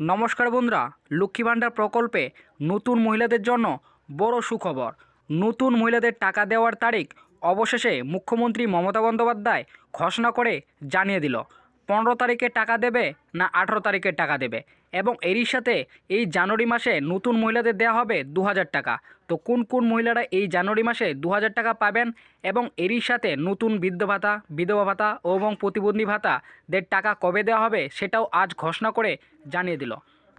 নমস্কার বন্ধুরা, লক্ষ্মী ভাণ্ডার প্রকল্পে নতুন মহিলাদের জন্য বড় সুখবর। নতুন মহিলাদের টাকা দেওয়ার তারিখ অবশেষে মুখ্যমন্ত্রী মমতা বন্দ্যোপাধ্যায় ঘোষণা করে জানিয়ে দিল। পনেরো তারিখে টাকা দেবে না আঠেরো তারিখে টাকা দেবে? এবং এরই সাথে এই জানুয়ারি মাসে নতুন মহিলাদের দেওয়া হবে দু হাজার টাকা। তো কোন কোন মহিলারা এই জানুয়ারি মাসে দু হাজার টাকা পাবেন এবং এরই সাথে নতুন বৃদ্ধ ভাতা, বিধবা ভাতা এবং প্রতিবন্ধী ভাতাদের টাকা কবে দেওয়া হবে সেটাও আজ ঘোষণা করে জানিয়ে দিল।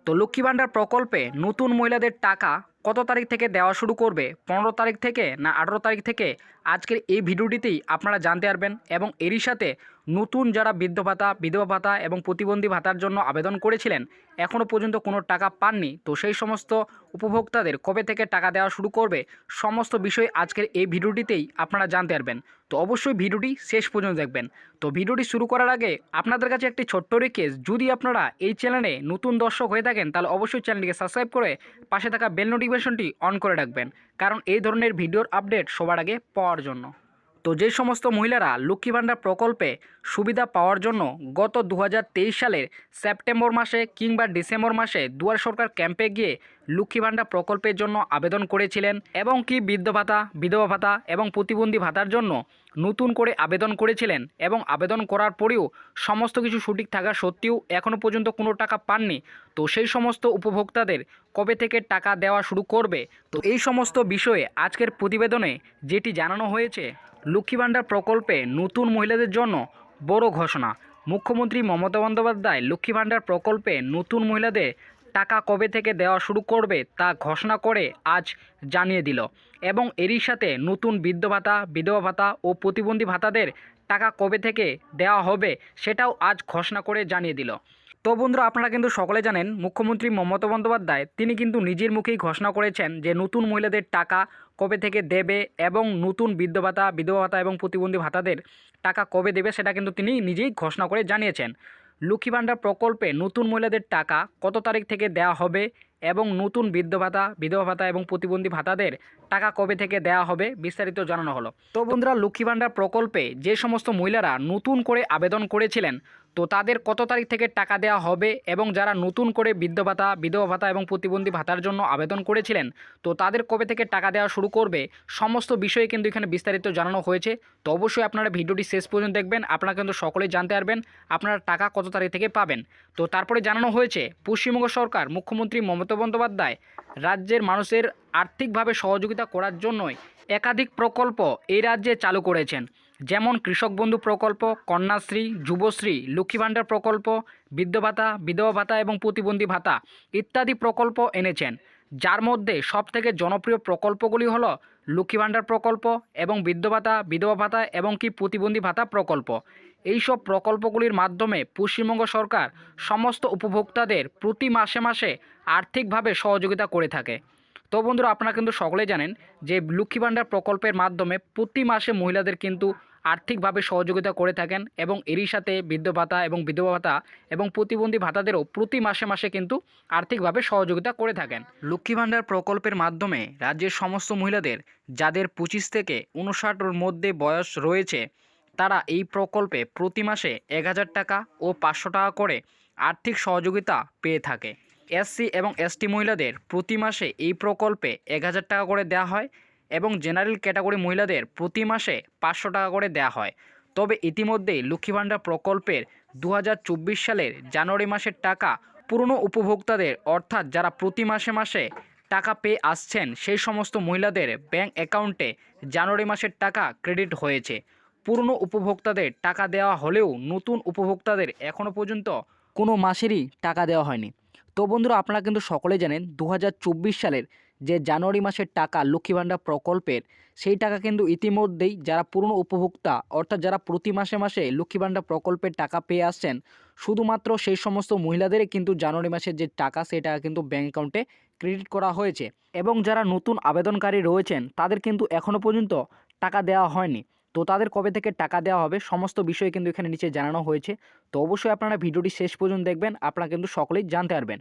তো লক্ষ্মী ভাণ্ডার প্রকল্পে নতুন মহিলাদের টাকা কত তারিখ থেকে দেওয়া শুরু করবে? পনেরো তারিখ থেকে না আঠেরো তারিখ থেকে? আজকের এই ভিডিওটিতেই আপনারা জানতে পারবেন এবং এরই সাথে নতুন যারা বৃদ্ধ ভাতা, বিধবা ভাতা এবং প্রতিবন্ধী ভাতার জন্য আবেদন করেছিলেন এখনও পর্যন্ত কোনো টাকা পাননি। তো সেই সমস্ত উপভোক্তাদের কবে থেকে টাকা দেওয়া শুরু করবে, সমস্ত বিষয় আজকের এই ভিডিওটিতেই আপনারা জানতে পারবেন। তো অবশ্যই ভিডিওটি শেষ পর্যন্ত দেখবেন। তো ভিডিওটি শুরু করার আগে আপনাদের কাছে একটি ছোট্ট রিকোয়েস্ট যদি আপনারা এই চ্যানেলে নতুন দর্শক হয়ে থাকেন, তাহলে অবশ্যই চ্যানেলটিকে সাবস্ক্রাইব করে পাশে থাকা বেল নোটিফিকেশনটি অন করে রাখবেন। কারণ এই ধরনের ভিডিওর আপডেট সবার আগে পাওয়ার জন্য। তো যে সমস্ত মহিলারা লক্ষ্মী ভাণ্ডার প্রকল্পে সুবিধা পাওয়ার জন্য গত দু হাজার তেইশ সালের সেপ্টেম্বর মাসে কিংবা ডিসেম্বর মাসে দুয়ার সরকার ক্যাম্পে গিয়ে লক্ষ্মী ভাণ্ডার প্রকল্পের জন্য আবেদন করেছিলেন এবং কি বৃদ্ধ ভাতা, বিধবা ভাতা এবং প্রতিবন্ধী ভাতার জন্য নতুন করে আবেদন করেছিলেন এবং আবেদন করার পরেও সমস্ত কিছু সঠিক থাকা সত্ত্বেও এখনও পর্যন্ত কোনো টাকা পাননি। তো সেই সমস্ত উপভোক্তাদের কবে থেকে টাকা দেওয়া শুরু করবে? তো এই সমস্ত বিষয়ে আজকের প্রতিবেদনে যেটি জানানো হয়েছে লক্ষ্মী ভাণ্ডার প্রকল্পে নতুন মহিলাদের জন্য বড় ঘোষণা। মুখ্যমন্ত্রী মমতা বন্দ্যোপাধ্যায় লক্ষ্মী ভাণ্ডার প্রকল্পে নতুন মহিলাদের টাকা কবে থেকে দেওয়া শুরু করবে তা ঘোষণা করে আজ জানিয়ে দিল এবং এরই সাথে নতুন বৃদ্ধ ভাতা, বিধবা ভাতা ও প্রতিবন্ধী ভাতাদের টাকা কবে থেকে দেওয়া হবে সেটাও আজ ঘোষণা করে জানিয়ে দিল। তো বন্ধুরা, আপনারা কিন্তু সকলে জানেন, মুখ্যমন্ত্রী মমতা বন্দ্যোপাধ্যায় তিনি কিন্তু নিজের মুখেই ঘোষণা করেছেন যে নতুন মহিলাদের টাকা কবে থেকে দেবে এবং নতুন বৃদ্ধ ভাতা বিধবা ভাতা এবং প্রতিবন্ধী ভাতাদের টাকা কবে দেবে সেটা কিন্তু তিনি নিজেই ঘোষণা করে জানিয়েছেন। লক্ষ্মী ভাণ্ডার প্রকল্পে নতুন মহিলাদের টাকা কত তারিখ থেকে দেয়া হবে এবং নতুন বৃদ্ধ ভাতা বিধবা ভাতা এবং প্রতিবন্ধী ভাতাদের টাকা কবে থেকে দেওয়া হবে বিস্তারিত জানানো হলো। তো বন্ধুরা, লক্ষ্মী ভাণ্ডার প্রকল্পে যে সমস্ত মহিলারা নতুন করে আবেদন করেছিলেন, তো তাদের কত তারিখ থেকে টাকা দেওয়া হবে এবং যারা নতুন করে বৃদ্ধ ভাতা, বিধবা ভাতা এবং প্রতিবন্ধী ভাতার জন্য আবেদন করেছিলেন, তো তাদের কবে থেকে টাকা দেওয়া শুরু করবে সমস্ত বিষয়ে কিন্তু এখানে বিস্তারিত জানানো হয়েছে। তো অবশ্যই আপনারা ভিডিওটি শেষ পর্যন্ত দেখবেন, আপনারা কিন্তু সকলেই জানতে পারবেন আপনারা টাকা কত তারিখ থেকে পাবেন। তো তারপরে জানানো হয়েছে, পশ্চিমবঙ্গ সরকার মুখ্যমন্ত্রী মমতা বন্দ্যোপাধ্যায় রাজ্যের মানুষের আর্থিকভাবে সহযোগিতা করার জন্যই একাধিক প্রকল্প এই রাজ্যে চালু করেছেন। যেমন কৃষক বন্ধু প্রকল্প, কন্যাশ্রী, যুবশ্রী, লক্ষ্মী ভাণ্ডার প্রকল্প, বৃদ্ধ ভাতা, বিধবা ভাতা এবং প্রতিবন্ধী ভাতা ইত্যাদি প্রকল্প এনেছেন। যার মধ্যে সবথেকে জনপ্রিয় প্রকল্পগুলি হলো লক্ষ্মী ভাণ্ডার প্রকল্প এবং বৃদ্ধ ভাতা, বিধবা ভাতা এবং কি প্রতিবন্ধী ভাতা প্রকল্প। এইসব প্রকল্পগুলির মাধ্যমে পশ্চিমবঙ্গ সরকার সমস্ত উপভোক্তাদের প্রতি মাসে মাসে আর্থিকভাবে সহযোগিতা করে থাকে। তো বন্ধুরা, আপনারা কিন্তু সকলেই জানেন যে লক্ষ্মী ভাণ্ডার প্রকল্পের মাধ্যমে প্রতি মাসে মহিলাদের কিন্তু আর্থিকভাবে সহযোগিতা করে থাকেন এবং এরই সাথে বৃদ্ধ ভাতা এবং বিধবা ভাতা এবং প্রতিবন্ধী ভাতাদেরও প্রতি মাসে মাসে কিন্তু আর্থিকভাবে সহযোগিতা করে থাকেন। লক্ষ্মী ভাণ্ডার প্রকল্পের মাধ্যমে রাজ্যের সমস্ত মহিলাদের, যাদের পঁচিশ থেকে উনষাটর মধ্যে বয়স রয়েছে তারা এই প্রকল্পে প্রতি মাসে এক হাজার টাকা ও পাঁচশো টাকা করে আর্থিক সহযোগিতা পেয়ে থাকে। এসসি এবং এসটি মহিলাদের প্রতি মাসে এই প্রকল্পে এক হাজার টাকা করে দেওয়া হয় এবং জেনারেল ক্যাটাগরি মহিলাদের প্রতি মাসে পাঁচশো টাকা করে দেওয়া হয়। তবে ইতিমধ্যেই লক্ষ্মী ভাণ্ডার প্রকল্পের দু হাজার চব্বিশ সালের জানুয়ারি মাসের টাকা পুরনো উপভোক্তাদের অর্থাৎ যারা প্রতি মাসে মাসে টাকা পেয়ে আসছেন সেই সমস্ত মহিলাদের ব্যাংক অ্যাকাউন্টে জানুয়ারি মাসের টাকা ক্রেডিট হয়েছে। পুরনো উপভোক্তাদের টাকা দেওয়া হলেও নতুন উপভোক্তাদের এখনও পর্যন্ত কোনো মাসেরই টাকা দেওয়া হয়নি। তো বন্ধুরা, আপনারা কিন্তু সকলে জানেন দু হাজার চব্বিশ সালের যে জানুয়ারি মাসের টাকা লক্ষ্মী ভাণ্ডার প্রকল্পের, সেই টাকা কিন্তু ইতিমধ্যেই যারা পুরনো উপভোক্তা, অর্থাৎ যারা প্রতি মাসে মাসে লক্ষ্মী ভাণ্ডার প্রকল্পের টাকা পেয়ে আসছেন, শুধুমাত্র সেই সমস্ত মহিলাদেরই কিন্তু জানুয়ারি মাসের যে টাকা, সেই টাকা কিন্তু ব্যাঙ্ক অ্যাকাউন্টে ক্রেডিট করা হয়েছে। এবং যারা নতুন আবেদনকারী রয়েছেন, তাদের কিন্তু এখনও পর্যন্ত টাকা দেওয়া হয়নি। তো তাদের কবে থেকে টাকা দেওয়া হবে সমস্ত বিষয় কিন্তু এখানে নিচে জানানো হয়েছে। তো অবশ্যই আপনারা ভিডিওটি শেষ পর্যন্ত দেখবেন, আপনারা কিন্তু সকলেই জানতে পারবেন।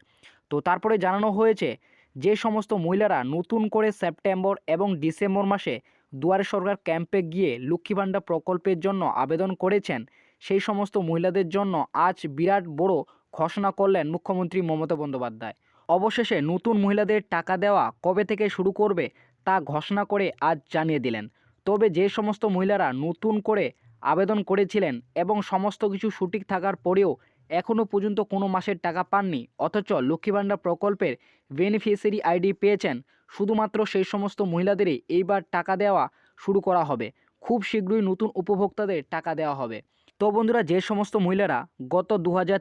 তো তারপরে জানানো হয়েছে যে সমস্ত মহিলারা নতুন করে সেপ্টেম্বর এবং ডিসেম্বর মাসে দুয়ারে সরকার ক্যাম্পে গিয়ে লক্ষ্মী ভাণ্ডার প্রকল্পের জন্য আবেদন করেছেন, সেই সমস্ত মহিলাদের জন্য আজ বিরাট বড় ঘোষণা করলেন মুখ্যমন্ত্রী মমতা বন্দ্যোপাধ্যায়। অবশেষে নতুন মহিলাদের টাকা দেওয়া কবে থেকে শুরু করবে তা ঘোষণা করে আজ জানিয়ে দিলেন। তবে যে সমস্ত মহিলারা নতুন করে আবেদন করেছিলেন এবং সমস্ত কিছু সঠিক থাকার পরেও এখনও পর্যন্ত কোনো মাসের টাকা পাননি, অথচ লক্ষ্মী ভাণ্ডার প্রকল্পের বেনিফিশিয়ারি আইডি পেয়েছেন, শুধুমাত্র সেই সমস্ত মহিলাদেরই এইবার টাকা দেওয়া শুরু করা হবে। খুব শীঘ্রই নতুন উপভোক্তাদের টাকা দেওয়া হবে। তো বন্ধুরা, যে সমস্ত মহিলারা গত দু হাজার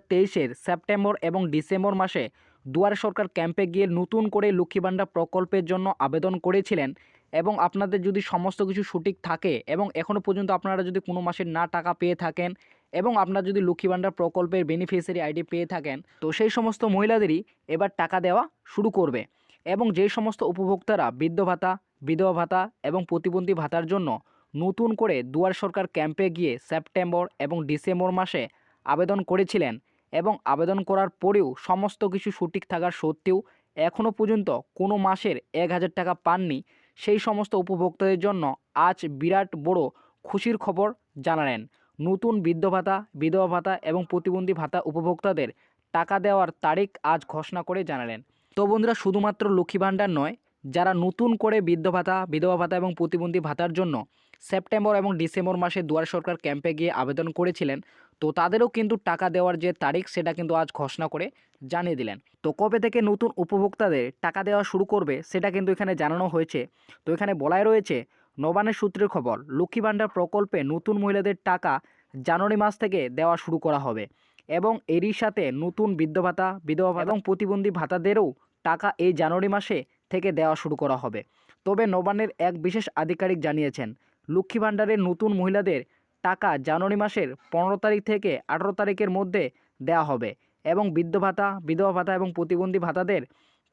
সেপ্টেম্বর এবং ডিসেম্বর মাসে দুয়ারে সরকার ক্যাম্পে গিয়ে নতুন করে লক্ষ্মী ভাণ্ডার প্রকল্পের জন্য আবেদন করেছিলেন এবং আপনাদের যদি সমস্ত কিছু সঠিক থাকে এবং এখনও পর্যন্ত আপনারা যদি কোনো মাসের না টাকা পেয়ে থাকেন এবং আপনার যদি লক্ষ্মী ভাণ্ডার প্রকল্পের বেনিফিশিয়ারি আইডি পেয়ে থাকেন, তো সেই সমস্ত মহিলাদেরই এবার টাকা দেওয়া শুরু করবে। এবং যে সমস্ত উপভোক্তারা বৃদ্ধ ভাতা, বিধবা ভাতা এবং প্রতিবন্ধী ভাতার জন্য নতুন করে দুয়ার সরকার ক্যাম্পে গিয়ে সেপ্টেম্বর এবং ডিসেম্বর মাসে আবেদন করেছিলেন এবং আবেদন করার পরেও সমস্ত কিছু সঠিক থাকার সত্ত্বেও এখনও পর্যন্ত কোনো মাসের এক হাজার টাকা পাননি। সেই সমস্ত উপভোক্তাদের জন্য আজ বিরাট বড় খুশির খবর জানালেন। নতুন বৃদ্ধ ভাতা, বিধবা ভাতা এবং প্রতিবন্ধী ভাতা উপভোক্তাদের টাকা দেওয়ার তারিখ আজ ঘোষণা করে জানালেন। তো বন্ধুরা, শুধুমাত্র লক্ষ্মী ভাণ্ডার নয়, যারা নতুন করে বৃদ্ধ ভাতা, বিধবা ভাতা এবং প্রতিবন্ধী ভাতার জন্য সেপ্টেম্বর এবং ডিসেম্বর মাসে দুয়ার সরকার ক্যাম্পে গিয়ে আবেদন করেছিলেন। তো তাদেরও কিন্তু টাকা দেওয়ার যে তারিখ, সেটা কিন্তু আজ ঘোষণা করে জানিয়ে দিলেন। তো কবে থেকে নতুন উপভোক্তাদের টাকা দেওয়া শুরু করবে, সেটা কিন্তু এখানে জানানো হয়েছে। তো এখানে বলাই রয়েছে নবানের সূত্রের খবর, লক্ষ্মী ভাণ্ডার প্রকল্পে নতুন মহিলাদের টাকা জানুয়ারি মাস থেকে দেওয়া শুরু করা হবে। এবং এরই সাথে নতুন বৃদ্ধ ভাতা, বিধবা ভাতা এবং প্রতিবন্ধী ভাতাদেরও টাকা এই জানুয়ারি মাসে থেকে দেওয়া শুরু করা হবে। তবে নবান্নের এক বিশেষ আধিকারিক জানিয়েছেন লক্ষ্মী ভাণ্ডারের নতুন মহিলাদের টাকা জানুয়ারি মাসের পনেরো তারিখ থেকে আঠেরো তারিখের মধ্যে দেয়া হবে এবং বৃদ্ধ ভাতা, বিধবা ভাতা এবং প্রতিবন্ধী ভাতাদের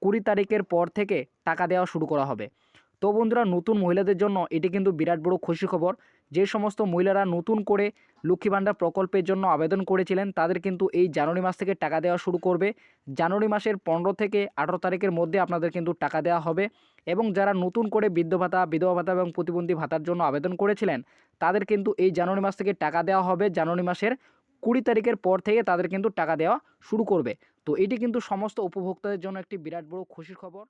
কুড়ি তারিখের পর থেকে টাকা দেওয়া শুরু করা হবে। তো বন্ধুরা নতুন মহিলাদের জন্য এটি কিন্তু বিরাট বড় খুশি খবর। যে সমস্ত মহিলারা নতুন করে লক্ষ্মী ভাণ্ডার প্রকল্পের জন্য আবেদন করেছিলেন, তাদের কিন্তু এই জানুয়ারি মাস থেকে টাকা দেওয়া শুরু করবে। জানুয়ারি মাসের পনেরো থেকে আঠেরো তারিখের মধ্যে আপনাদের কিন্তু টাকা দেওয়া হবে এবং যারা নতুন করে বৃদ্ধ ভাতা, বিধবা ভাতা এবং প্রতিবন্ধী ভাতার জন্য আবেদন করেছিলেন, তাদের কিন্তু এই জানুয়ারি মাস থেকে টাকা দেওয়া হবে। জানুয়ারি মাসের কুড়ি তারিখের পর থেকে তাদের কিন্তু টাকা দেওয়া শুরু করবে। তো এটি কিন্তু সমস্ত উপভোক্তাদের জন্য একটি বিরাট বড় খুশির খবর।